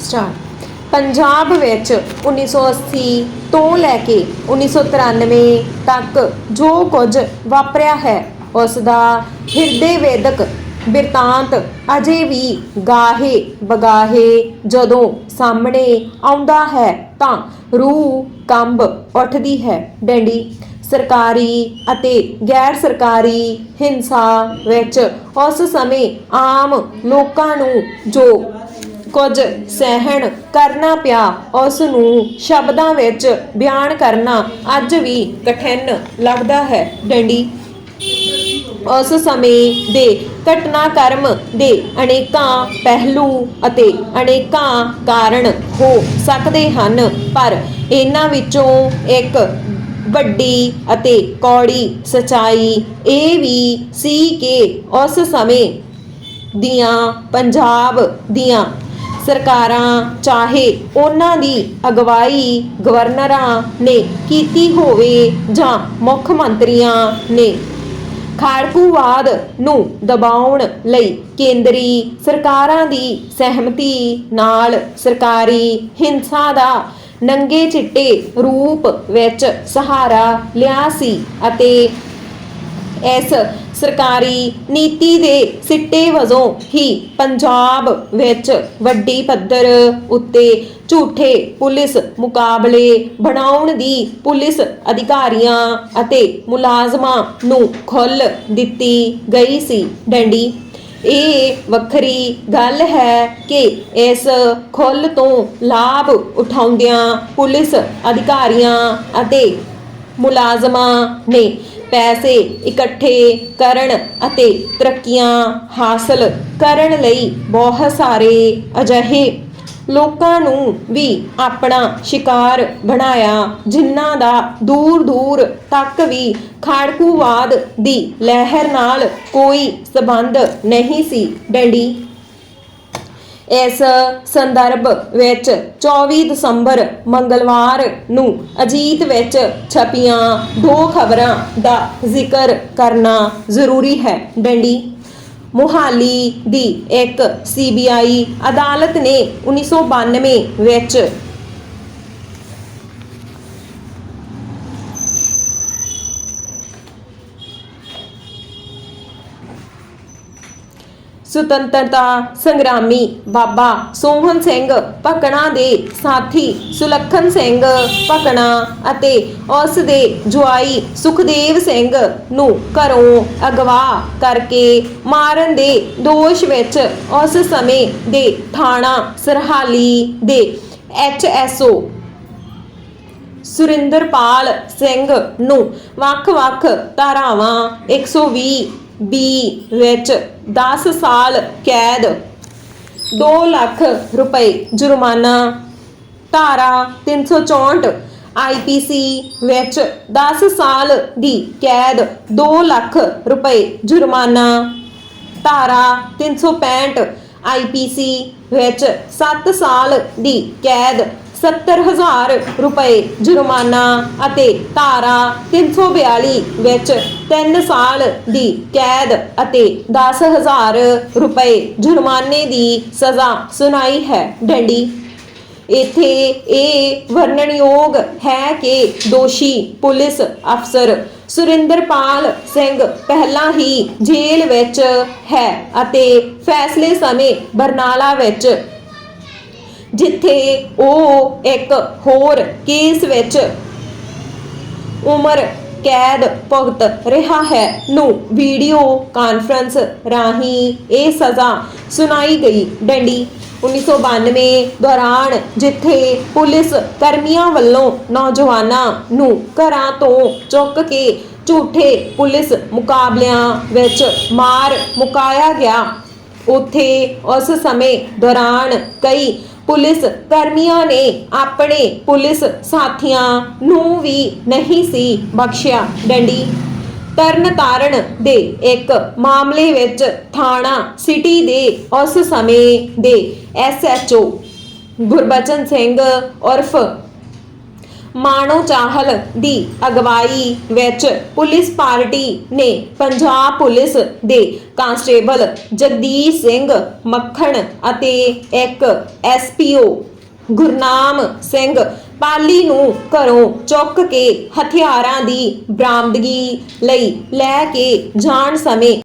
Start. Punjab ਵਿੱਚ 1980 ਤੋਂ ਲੈ ਕੇ 1993 ਤੱਕ ਜੋ ਕੁਝ ਵਾਪਰਿਆ ਹੈ ਉਸ ਦਾ ਹਿਰਦੇ ਵੇਦਕ ਬਿਰਤਾਂਤ ਅਜੇ ਵੀ ਗਾਹੇ ਬਗਾਹੇ ਜਦੋਂ ਸਾਹਮਣੇ ਆਉਂਦਾ ਹੈ ਤਾਂ ਰੂਹ ਕੰਬ ਉੱਠਦੀ ਹੈ। ਡੈਂਡੀ ਸਰਕਾਰੀ ਅਤੇ ਗੈਰ ਸਰਕਾਰੀ ਹਿੰਸਾ ਵਿੱਚ ਉਸ ਸਮੇਂ ਆਮ ਲੋਕਾਂ ਨੂੰ ਜੋ ਕੁਝ ਸਹਿਣ ਕਰਨਾ ਪਿਆ ਉਸ ਨੂੰ ਸ਼ਬਦਾਂ ਵਿੱਚ ਬਿਆਨ ਕਰਨਾ ਅੱਜ ਵੀ ਕਠਿਨ ਲੱਗਦਾ ਹੈ। ਡੰਡੀ, ਉਸ ਸਮੇਂ ਦੇ ਘਟਨਾਕ੍ਰਮ ਦੇ ਅਨੇਕਾਂ ਪਹਿਲੂ ਅਤੇ ਅਨੇਕਾਂ ਕਾਰਨ ਹੋ ਸਕਦੇ ਹਨ, ਪਰ ਇਹਨਾਂ ਵਿੱਚੋਂ ਇੱਕ ਵੱਡੀ ਅਤੇ ਕੌੜੀ ਸਚਾਈ ਇਹ ਵੀ ਸੀ ਕਿ ਉਸ ਸਮੇਂ ਦੀਆਂ ਪੰਜਾਬ ਦੀਆਂ ਸਰਕਾਰਾਂ ਚਾਹੇ ਉਹਨਾਂ ਦੀ ਅਗਵਾਈ ਗਵਰਨਰਾਂ ਨੇ ਕੀਤੀ ਹੋਵੇ ਜਾਂ ਮੁੱਖ ਮੰਤਰੀਆਂ ਨੇ, ਖਾੜਕੂਵਾਦ ਨੂੰ ਦਬਾਉਣ ਲਈ ਕੇਂਦਰੀ ਸਰਕਾਰਾਂ ਦੀ ਸਹਿਮਤੀ ਨਾਲ ਸਰਕਾਰੀ ਹਿੰਸਾ ਦਾ ਨੰਗੇ ਚਿੱਟੇ ਰੂਪ ਵਿੱਚ ਸਹਾਰਾ ਲਿਆ ਸੀ ਅਤੇ ਇਸ ਸਰਕਾਰੀ ਨੀਤੀ ਦੇ ਸਿੱਟੇ ਵਜੋਂ ਹੀ ਪੰਜਾਬ ਵਿੱਚ ਵੱਡੀ ਪੱਧਰ ਉੱਤੇ ਝੂਠੇ ਪੁਲਿਸ ਮੁਕਾਬਲੇ ਬਣਾਉਣ ਦੀ ਪੁਲਿਸ ਅਧਿਕਾਰੀਆਂ ਅਤੇ ਮੁਲਾਜ਼ਮਾਂ ਨੂੰ ਖੁੱਲ ਦਿੱਤੀ ਗਈ ਸੀ ਡੰਡੀ। ਇਹ ਵੱਖਰੀ ਗੱਲ ਹੈ ਕਿ ਇਸ ਖੁੱਲ ਤੋਂ ਲਾਭ ਉਠਾਉਂਦਿਆਂ ਪੁਲਿਸ ਅਧਿਕਾਰੀਆਂ ਅਤੇ ਮੁਲਾਜ਼ਮਾਂ ਨੇ ਪੈਸੇ ਇਕੱਠੇ ਕਰਨ ਅਤੇ ਤਰੱਕੀਆਂ ਹਾਸਲ ਕਰਨ ਲਈ ਬਹੁਤ ਸਾਰੇ ਅਜਿਹੇ ਲੋਕਾਂ ਨੂੰ ਵੀ ਆਪਣਾ ਸ਼ਿਕਾਰ ਬਣਾਇਆ, ਜਿਨ੍ਹਾਂ ਦਾ ਦੂਰ ਦੂਰ ਤੱਕ ਵੀ ਖਾੜਕੂਵਾਦ ਦੀ ਲਹਿਰ ਨਾਲ ਕੋਈ ਸਬੰਧ ਨਹੀਂ ਸੀ। ਡੰਡੀ ਇਸ ਸੰਦਰਭ ਵਿੱਚ 24 ਦਸੰਬਰ ਮੰਗਲਵਾਰ ਨੂੰ ਅਜੀਤ ਵਿੱਚ ਛਪੀਆਂ ਦੋ ਖਬਰਾਂ ਦਾ ਜ਼ਿਕਰ ਕਰਨਾ ਜ਼ਰੂਰੀ ਹੈ। ਡੰਡੀ, ਮੁਹਾਲੀ ਦੀ ਇੱਕ ਸੀਬੀਆਈ ਅਦਾਲਤ ਨੇ 1992 ਵਿੱਚ ਸੁਤੰਤਰਤਾ, ਸੰਗਰਾਮੀ, ਬਾਬਾ ਸੋਹਨ ਸਿੰਘ ਭਕਣਾ ਦੇ ਸਾਥੀ ਸੁਲੱਖਣ ਸਿੰਘ ਭਕਣਾ ਅਤੇ ਉਸ ਦੇ ਜੁਆਈ ਸੁਖਦੇਵ ਸਿੰਘ ਨੂੰ ਘਰੋਂ ਅਗਵਾ ਕਰਕੇ ਮਾਰਨ ਦੇ ਦੋਸ਼ ਵਿੱਚ ਉਸ ਸਮੇਂ ਦੇ ਥਾਣਾ ਸਰਹਾਲੀ ਦੇ ਐਚਐਸਓ ਸੁਰਿੰਦਰਪਾਲ ਸਿੰਘ ਨੂੰ ਵੱਖ-ਵੱਖ ਧਾਰਾਵਾਂ 120 ਬੀ, ਵਿੱਚ 10 ਸਾਲ ਕੈਦ 2 ਲੱਖ ਰੁਪਏ ਜੁਰਮਾਨਾ, ਧਾਰਾ 364 ਆਈਪੀਸੀ ਵਿੱਚ 10 ਸਾਲ ਦੀ ਕੈਦ 2 ਲੱਖ ਰੁਪਏ ਜੁਰਮਾਨਾ, ਧਾਰਾ 365 ਆਈਪੀਸੀ ਵਿੱਚ 7 ਸਾਲ ਦੀ ਕੈਦ 70000 ਰੁਪਏ ਜੁਰਮਾਨਾ ਅਤੇ ਧਾਰਾ 342 ਵਿੱਚ 3 ਸਾਲ ਦੀ ਕੈਦ ਅਤੇ 10000 ਰੁਪਏ ਜੁਰਮਾਨੇ ਦੀ ਸਜ਼ਾ ਸੁਣਾਈ ਹੈ। ਡੰਡੀ। ਇਥੇ ਇਹ ਵਰਣਨਯੋਗ ਹੈ ਕਿ ਦੋਸ਼ੀ ਪੁਲਿਸ ਅਫਸਰ ਸੁਰਿੰਦਰਪਾਲ ਸਿੰਘ ਪਹਿਲਾਂ ਹੀ ਜੇਲ੍ਹ ਵਿੱਚ ਹੈ ਅਤੇ ਫੈਸਲੇ ਸਮੇਂ ਬਰਨਾਲਾ ਵਿੱਚ ਜਿੱਥੇ ਉਹ ਇੱਕ ਹੋਰ ਕੇਸ ਵਿੱਚ ਉਮਰ ਕੈਦ ਭੁਗਤ ਰਿਹਾ ਹੈ ਨੂੰ ਵੀਡੀਓ ਕਾਨਫਰੰਸ ਰਾਹੀਂ ਇਹ ਸਜ਼ਾ ਸੁਣਾਈ ਗਈ। ਡੰਡੀ 1992 ਦੌਰਾਨ ਜਿੱਥੇ ਪੁਲਿਸ ਕਰਮੀਆਂ ਵੱਲੋਂ ਨੌਜਵਾਨਾਂ ਨੂੰ ਘਰਾਂ ਤੋਂ ਚੁੱਕ ਕੇ ਝੂਠੇ ਪੁਲਿਸ ਮੁਕਾਬਲਿਆਂ ਵਿੱਚ ਮਾਰ ਮੁਕਾਇਆ ਗਿਆ। ਉੱਥੇ ਉਸ ਸਮੇਂ ਦੌਰਾਨ ਕਈ ਪੁਲਿਸ ਕਰਮੀਆਂ ਨੇ ਆਪਣੇ ਪੁਲਿਸ ਸਾਥੀਆਂ ਨੂੰ ਵੀ ਨਹੀਂ ਸੀ ਬਖਸ਼ਿਆ। ਡੰਡੀ ਤਰਨਤਾਰਨ ਦੇ ਇੱਕ ਮਾਮਲੇ ਵਿੱਚ ਥਾਣਾ ਸਿਟੀ ਦੇ ਉਸ ਸਮੇਂ ਦੇ ਐਸਐਚਓ ਗੁਰਬਚਨ ਸਿੰਘ ਉਰਫ ਮਾਣੋ ਚਾਹਲ ਦੀ ਅਗਵਾਈ ਵਿੱਚ ਪੁਲਿਸ ਪਾਰਟੀ ਨੇ ਪੰਜਾਬ ਪੁਲਿਸ ਦੇ ਕਾਂਸਟੇਬਲ ਜਗਦੀਸ਼ ਸਿੰਘ ਮੱਖਣ ਅਤੇ ਇੱਕ ਐਸਪੀਓ ਗੁਰਨਾਮ ਸਿੰਘ ਪਾਲੀ ਨੂੰ ਘਰੋਂ ਚੁੱਕ ਕੇ ਹਥਿਆਰਾਂ ਦੀ ਬਰਾਮਦਗੀ ਲਈ ਲੈ ਕੇ ਜਾਣ ਸਮੇਂ